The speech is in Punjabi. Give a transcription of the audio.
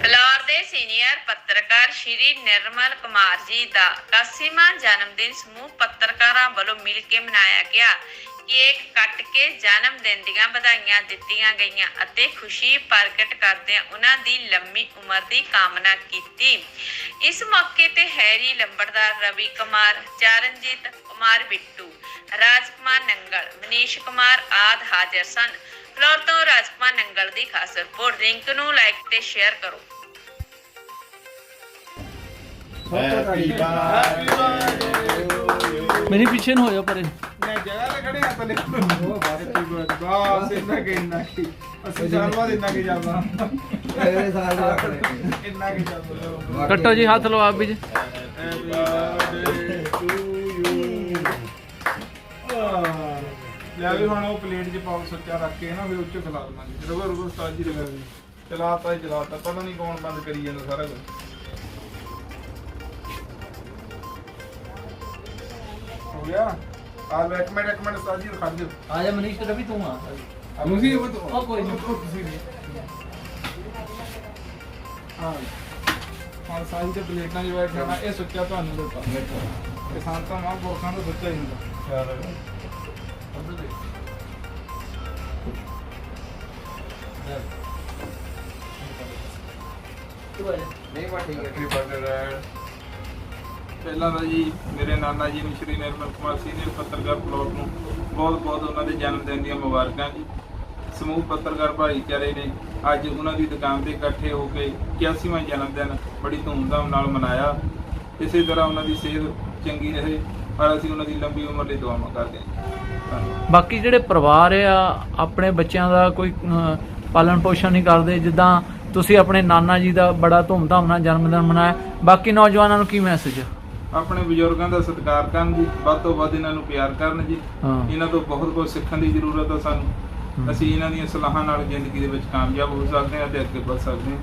ਵੱਡੇ ਸੀਨੀਅਰ ਪੱਤਰਕਾਰ ਸ਼੍ਰੀ ਨਿਰਮਲ ਕੁਮਾਰ ਜੀ ਦਾ 81ਵਾਂ ਜਨਮ ਦਿਨ ਸਮੂਹ ਪੱਤਰਕਾਰਾਂ ਵੱਲੋਂ ਮਿਲ ਕੇ ਮਨਾਇਆ ਗਿਆ ਕੇਕ ਕੱਟ ਕੇ ਜਨਮ ਦਿਨ ਦੀਆਂ ਵਧਾਈਆਂ ਦਿੱਤੀਆਂ ਗਈਆਂ ਅਤੇ ਖੁਸ਼ੀ ਪ੍ਰਗਟ ਕਰਦਿਆਂ ਉਹਨਾਂ ਦੀ ਲੰਮੀ ਉਮਰ ਦੀ ਕਾਮਨਾ ਕੀਤੀ। ਇਸ ਮੌਕੇ ਤੇ ਹੈਰੀ ਲੰਬੜਦਾਰ ਰਵੀ ਕੁਮਾਰ, ਚਰਨਜੀਤ ਕੁਮਾਰ ਬਿੱਟੂ ਰਾਜਕੁਮਾਰ ਨੰਗਲ ਮਨੀਸ਼ ਕੁਮਾਰ ਆਦ ਹਾਜ਼ਰ ਸਨ। ਫਲੋਰ ਤੋਂ ਰਾਜਕੁਮਾਰ ਨੰਗਲ ਦੀ ਖਾਸ ਰਿਪੋਰਟ ਲਿੰਕ ਨੂੰ ਲਾਈਕ ਤੇ ਸ਼ੇਅਰ ਕਰੋ। Happy birthday. ਮੇਰੀ ਪਿੱਛੇ ਨੂੰ ਹੋ ਜਾ ਪਰੇ। ਮੈਂ ਜਗ੍ਹਾ ਤੇ ਖੜੇ ਆ ਤਲੇ ਉਹ ਬਸ ਇੰਨਾ ਕਿ ਇੰਨਾ ਕਿ। ਅਸੀਂ ਸਾਲ ਬਾਅਦ ਇੰਨਾ ਕਿ ਜਾਂਦਾ ਅਗਲੇ ਸਾਲ ਦਾ ਇੰਨਾ ਕਿ ਕੱਟੋ ਜੀ ਹੱਥ ਲਓ ਆਪ ਵੀ ਜੀ। ਲੈ ਵੀ ਹੁਣ ਉਹ ਪਲੇਟ 'ਚ ਪਾਉ ਸੱਚਾ ਰੱਖ ਕੇ ਨਾ ਫਿਰ ਉੱਚ ਖਿਲਾ ਦਵਾਂਗੇ ਰੁਕੋ ਰੁਕੋ ਉਸਤਾਦ ਜੀ ਵੀ ਚਲਾਤਾ ਹੀ ਚਲਾਤਾ ਪਤਾ ਨਹੀਂ ਕੌਣ ਬੰਦ ਕਰੀ ਜਾਂਦਾ ਸਾਰਾ ਕੁਝ ਹੋ ਗਿਆ? ਆ ਲੈ ਇੱਕ ਮਿੰਟ ਇੱਕ ਮਿੰਟ ਉਸਤਾਦ ਜੀ ਖੜ ਦਿਓ। ਆ ਜਾ ਮਨੀਸ਼ ਰਵੀ ਤੂੰ ਆ। ਤੁਸੀਂ ਉਹ ਤੋਂ ਉਹ ਕੋਈ। ਤੁਸੀਂ ਨਹੀਂ ਹਾਂ ਹਾਂ ਸਾਈਂ ਤੇ ਪਲੇਟਾਂ ਖਾਣਾ ਇਹ ਸੁੱਚਾ ਤੁਹਾਨੂੰ ਦਿੱਤਾ। ਕਿਸਾਨ ਤਾਂ ਮਾਂ ਪੁਰਖਾਂ ਦਾ ਸੁੱਚਾ ਹੀ ਹੁੰਦਾ। ਨਹੀਂ ਬਾ ਠੀਕ ਹੈ। ਹੈਪੀ ਬਰਥਡੇ ਪਹਿਲਾਂ ਤਾਂ ਜੀ ਮੇਰੇ ਨਾਨਾ ਜੀ ਨੂੰ ਸ਼੍ਰੀ ਨਿਰਮਲ ਕੁਮਾਰ ਸੀਨੀਅਰ ਪੱਤਰਕਾਰ ਬਲਾਕ ਨੂੰ ਬਹੁਤ ਬਹੁਤ ਉਹਨਾਂ ਦੇ ਜਨਮ ਦਿਨ ਦੀਆਂ ਮੁਬਾਰਕਾਂ ਜੀ। ਸਮੂਹ ਪੱਤਰਕਾਰ ਭਾਈਚਾਰੇ ਨੇ ਅੱਜ ਉਹਨਾਂ ਦੀ ਦੁਕਾਨ ਤੇ ਇਕੱਠੇ ਹੋ ਕੇ 81ਵਾਂ ਜਨਮ ਦਿਨ ਬੜੀ ਧੂਮਧਾਮ ਨਾਲ ਮਨਾਇਆ। ਇਸੇ ਤਰ੍ਹਾਂ ਉਹਨਾਂ ਦੀ ਸਿਹਤ ਚੰਗੀ ਰਹੇ। ਔਰ ਅਸੀਂ ਉਹਨਾਂ ਦੀ ਲੰਬੀ ਉਮਰ ਲਈ ਦੁਆਵਾਂ ਕਰਦੇ ਹਾਂ। ਧੰਨਵਾਦ ਬਾਕੀ ਜਿਹੜੇ ਪਰਿਵਾਰ ਆ ਆਪਣੇ ਬੱਚਿਆਂ ਦਾ ਕੋਈ ਪਾਲਣ ਪੋਸ਼ਣ ਨਹੀਂ ਕਰਦੇ ਜਿੱਦਾਂ ਤੁਸੀਂ ਆਪਣੇ ਨਾਨਾ ਜੀ ਦਾ ਬੜਾ ਧੂਮਧਾਮ ਨਾਲ ਜਨਮ ਦਿਨ ਮਨਾਇਆ ਬਾਕੀ ਨੌਜਵਾਨਾਂ ਨੂੰ ਕੀ ਮੈਸੇਜ ਆ? ਆਪਣੇ ਬਜ਼ੁਰਗਾਂ ਦਾ ਸਤਿਕਾਰ ਕਰਨ ਜੀ ਵੱਧ ਤੋਂ ਵੱਧ ਇਹਨਾਂ ਨੂੰ ਪਿਆਰ ਕਰਨ ਜੀ। ਇਹਨਾਂ ਤੋਂ ਬਹੁਤ ਕੁਝ ਸਿੱਖਣ ਦੀ ਜ਼ਰੂਰਤ ਹੈ ਸਾਨੂੰ। ਅਸੀਂ ਇਹਨਾਂ ਦੀਆਂ ਸਲਾਹਾਂ ਨਾਲ ਜ਼ਿੰਦਗੀ ਦੇ ਵਿੱਚ ਕਾਮਯਾਬ ਹੋ ਸਕਦੇ ਹਾਂ ਤੇ ਅੱਗੇ ਵਧ ਸਕਦੇ ਹਾਂ।